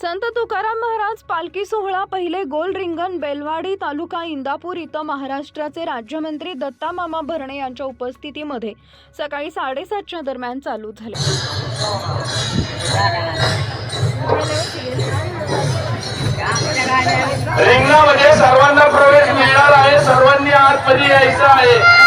संत तुकाराम महाराज पालखी सोहळा पहिले गोल रिंगण बेलवाडी तालुका इंदापूर इथं महाराष्ट्राचे राज्यमंत्री दत्ता मामा भरणे यांच्या उपस्थितीमध्ये सकाळी साडेसातच्या दरम्यान चालू झाले. रिंगणामध्ये सर्वांना प्रवेश मिळणार आहे सर्वांनी आतमध्ये यायचं आहे.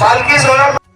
পালকি সোনার